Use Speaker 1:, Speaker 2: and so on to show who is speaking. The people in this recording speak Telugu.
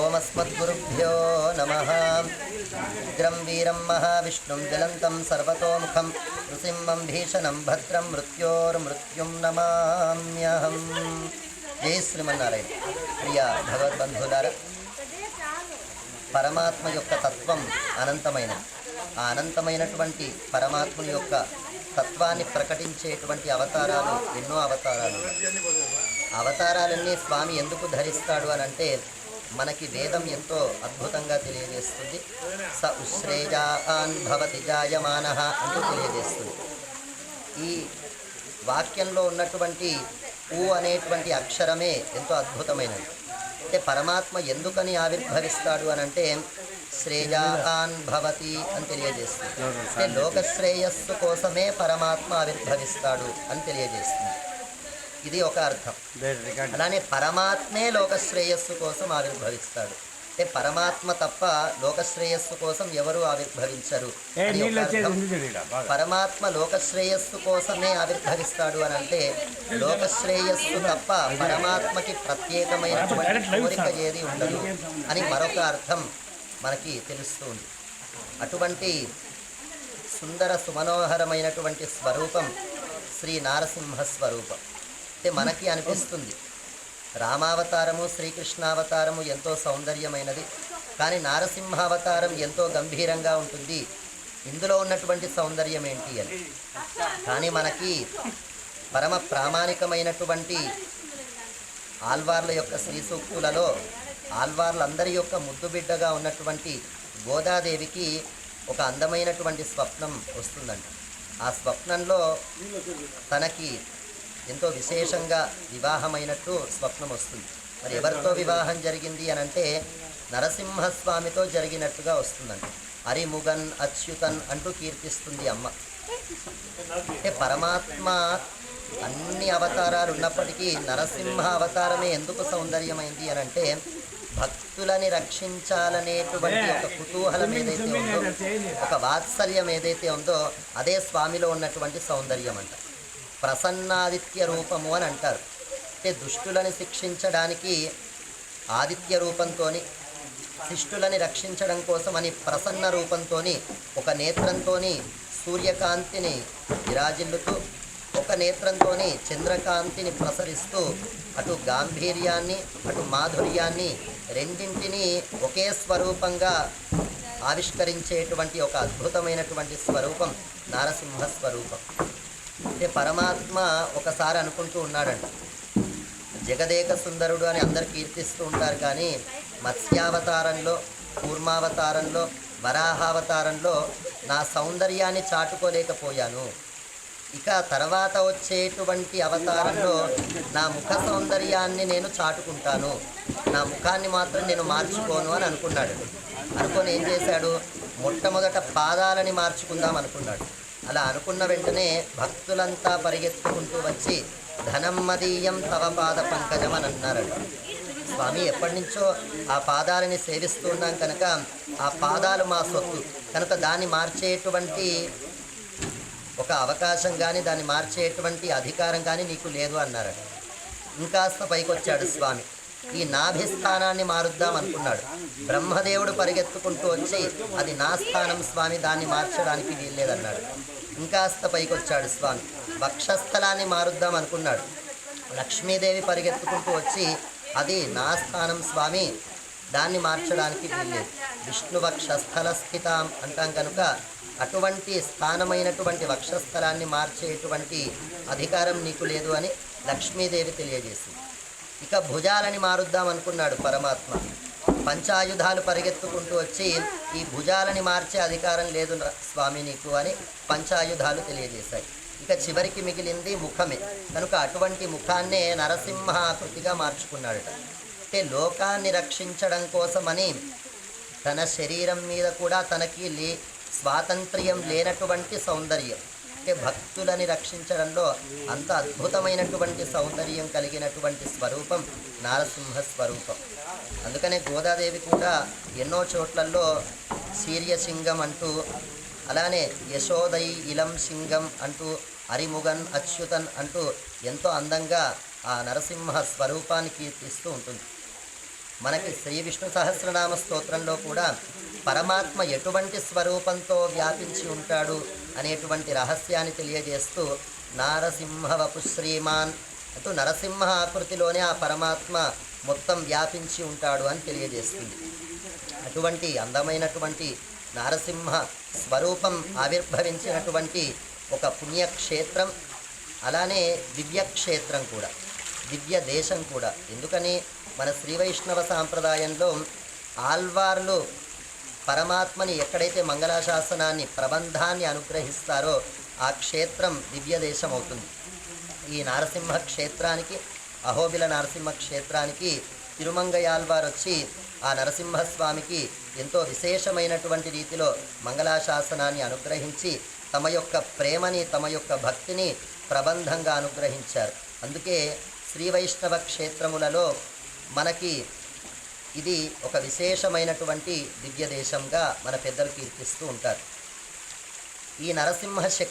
Speaker 1: ఓమస్మద్గురుభ్యో నమ. ఉగ్రం వీరం మహావిష్ణుం జ్వలంతం సర్వతోముఖం. నృసింహం భీషణం భద్రం మృత్యోర్మృత్యుం నమామ్యహం. జై శ్రీమన్నారాయణ. ప్రియ భగవద్బంధులారా పరమాత్మ యొక్క తత్వం అనంతమైన ఆ అనంతమైనటువంటి పరమాత్ముని యొక్క తత్వాన్ని ప్రకటించేటువంటి అవతారాలు ఎన్నో అవతారాలు. అవతారాలన్నీ స్వామి ఎందుకు ధరిస్తాడు అని అంటే మనకి వేదం ఎంతో అద్భుతంగా తెలియజేస్తుంది. స ఉశ్రేజాన్ భవతి జాయమాన అంటూ తెలియజేస్తుంది. ఈ వాక్యంలో ఉన్నటువంటి ఊ అనేటువంటి అక్షరమే ఎంతో అద్భుతమైనది. అంటే పరమాత్మ ఎందుకని ఆవిర్భవిస్తాడు అని అంటే శ్రేయాన్ భవతి అని తెలియజేస్తుంది. అంటే లోకశ్రేయస్సు కోసమే పరమాత్మ ఆవిర్భవిస్తాడు అని తెలియజేస్తుంది. ఇది ఒక అర్థం. అలానే పరమాత్మే లోక శ్రేయస్సు కోసం ఆవిర్భవిస్తాడు. అంటే పరమాత్మ తప్ప లోక శ్రేయస్సు కోసం ఎవరు ఆవిర్భవించరు. పరమాత్మ లోక శ్రేయస్సు కోసమే ఆవిర్భవిస్తాడు అని అంటే లోక శ్రేయస్సు తప్ప పరమాత్మకి ప్రత్యేకమైనటువంటి కోరిక ఏది ఉండదు అని మరొక అర్థం మనకి తెలుస్తుంది అటువంటి సుందర సుమనోహరమైనటువంటి స్వరూపం శ్రీ నారసింహ స్వరూపం. అంటే మనకి అనిపిస్తుంది. రామావతారము శ్రీకృష్ణావతారము ఎంతో సౌందర్యమైనది. కానీ నారసింహావతారం ఎంతో గంభీరంగా ఉంటుంది. ఇందులో ఉన్నటువంటి సౌందర్యం ఏంటి అని? కానీ మనకి పరమ ప్రామాణికమైనటువంటి ఆల్వార్ల యొక్క శ్రీ సూక్తులలో ఆల్వార్లందరి యొక్క ముద్దుబిడ్డగా ఉన్నటువంటి గోదాదేవికి ఒక అందమైనటువంటి స్వప్నం వస్తుందంట. ఆ స్వప్నంలో తనకి ఎంతో విశేషంగా వివాహమైనట్టు స్వప్నం వస్తుంది మరి ఎవరితో వివాహం జరిగింది అని అంటే నరసింహస్వామితో జరిగినట్టుగా వస్తుందంట. హరిముగన్ అచ్యుతన్ అంటూ కీర్తిస్తుంది అమ్మ. అంటే పరమాత్మ అన్ని అవతారాలు ఉన్నప్పటికీ నరసింహ అవతారమే ఎందుకు సౌందర్యమైంది అని అంటే భక్తులని రక్షించాలనేటువంటి ఒక కుతూహలం ఏదైతే ఉందో ఒక వాత్సల్యం ఏదైతే ఉందో అదే స్వామిలో ఉన్నటువంటి సౌందర్యం అంట ప్రసన్నాదిత్య రూపము అని అంటారు. అంటే దుష్టులని శిక్షించడానికి ఆదిత్య రూపంతోని శిష్టులని రక్షించడం కోసమని ప్రసన్న రూపంతోని ఒక నేత్రంతోని సూర్యకాంతిని విరాజిల్లుతూ ఒక నేత్రంతోని చంద్రకాంతిని ప్రసరిస్తూ అటు గాంభీర్యాన్ని అటు మాధుర్యాన్ని రెండింటినీ ఒకే స్వరూపంగా ఆవిష్కరించేటువంటి ఒక అద్భుతమైనటువంటి స్వరూపం నారసింహ స్వరూపం అంటే పరమాత్మ ఒకసారి అనుకుంటూ ఉన్నాడంట. జగదేక సుందరుడు అని అందరు కీర్తిస్తూ ఉంటారు కానీ మత్స్యావతారంలో కూర్మావతారంలో వరాహావతారంలో నా సౌందర్యాన్ని చాటుకోలేకపోయాను. ఇక తర్వాత వచ్చేటువంటి అవతారంలో నా ముఖ సౌందర్యాన్ని నేను చాటుకుంటాను. నా ముఖాన్ని మాత్రం నేను మార్చుకోను అని అనుకున్నాడు. అనుకొని ఏం చేశాడు? మొట్టమొదట పాదాలని మార్చుకుందాం అనుకున్నాడు. అలా అనుకున్న వెంటనే భక్తులంతా పరిగెత్తుకుంటూ వచ్చి ధనం మదీయం తవ పాద పంకజమని అన్నారట. స్వామి ఎప్పటి నుంచో ఆ పాదాలని సేవిస్తున్నాం కనుక ఆ పాదాలు మా సొత్తు. కనుక దాన్ని మార్చేటువంటి ఒక అవకాశం కానీ దాన్ని మార్చేటువంటి అధికారం కానీ నీకు లేదు అన్నారట. ఇంకాస్త పైకొచ్చాడు స్వామి. ఈ నాభి స్థానాన్ని మారుద్దాం అనుకున్నాడు. బ్రహ్మదేవుడు పరిగెత్తుకుంటూ వచ్చి అది నా స్థానం స్వామి దాన్ని మార్చడానికి వీల్లేదన్నాడు. ఇంకాస్త పైకొచ్చాడు స్వామి. వక్షస్థలాన్ని మారుద్దాం అనుకున్నాడు. లక్ష్మీదేవి పరిగెత్తుకుంటూ వచ్చి అది నా స్థానం స్వామి. దాన్ని మార్చడానికి వీల్లేదు. విష్ణు వక్షస్థల స్థితాం అంటాం కనుక అటువంటి స్థానమైనటువంటి వక్షస్థలాన్ని మార్చేటువంటి అధికారం నీకు లేదు అని లక్ష్మీదేవి తెలియజేసింది. ఇక భుజాలని మారుద్దాం అనుకున్నాడు పరమాత్మ. పంచాయుధాలు పరిగెత్తుకుంటూ వచ్చి ఈ భుజాలని మార్చే అధికారం లేదు స్వామి నీకు అని పంచాయుధాలు తెలియజేశాయి. ఇక చివరికి మిగిలింది ముఖమే. కనుక అటువంటి ముఖాన్నే నరసింహాకృతిగా మార్చుకున్నాడట. అంటే లోకాన్ని రక్షించడం కోసమని తన శరీరం మీద కూడా తనకి లే స్వాతంత్ర్యం లేనటువంటి సౌందర్యం. అంటే భక్తులని రక్షించడంలో అంత అద్భుతమైనటువంటి సౌందర్యం కలిగినటువంటి స్వరూపం నారసింహ స్వరూపం అందుకనే గోదాదేవి కూడా ఎన్నో చోట్లలో సీర్యసింగం అంటూ అలానే యశోదై ఇలం సింగం అంటూ అరిముగన్ అచ్యుతన్ అంటూ ఎంతో అందంగా ఆ నరసింహ స్వరూపాన్ని కీర్తిస్తూ ఉంటుంది. మనకి శ్రీ విష్ణు సహస్రనామ స్తోత్రంలో కూడా పరమాత్మ ఎటువంటి స్వరూపంతో వ్యాపించి ఉంటాడు అనేటువంటి రహస్యాన్ని తెలియజేస్తూ నారసింహవపు శ్రీమాన్ అంటూ నరసింహ ఆకృతిలోనే ఆ పరమాత్మ మొత్తం వ్యాపించి ఉంటాడు అని తెలియజేస్తుంది. అటువంటి అందమైనటువంటి నారసింహ స్వరూపం ఆవిర్భవించినటువంటి ఒక పుణ్యక్షేత్రం అలానే దివ్యక్షేత్రం కూడా దివ్య దేశం కూడా. ఎందుకని? మన శ్రీ వైష్ణవ సాంప్రదాయంలో ఆల్వార్లు పరమాత్మని ఎక్కడైతే మంగళాశాసనాన్ని ప్రబంధాన్ని అనుగ్రహిస్తారో ఆ క్షేత్రం దివ్య దేశం అవుతుంది. ఈ నారసింహ క్షేత్రానికి అహోబిల నరసింహ క్షేత్రానికి తిరుమంగయాల్వారు వచ్చి ఆ నరసింహస్వామికి ఎంతో విశేషమైనటువంటి రీతిలో మంగళాశాసనాన్ని అనుగ్రహించి తమ యొక్క ప్రేమని తమ యొక్క భక్తిని ప్రబంధంగా అనుగ్రహించారు. అందుకే శ్రీ వైష్ణవ క్షేత్రములలో మనకి ఇది ఒక విశేషమైనటువంటి దివ్య దేశంగా మన పెద్దలు కీర్తిస్తూ ఉంటారు. ఈ నరసింహ శక్తి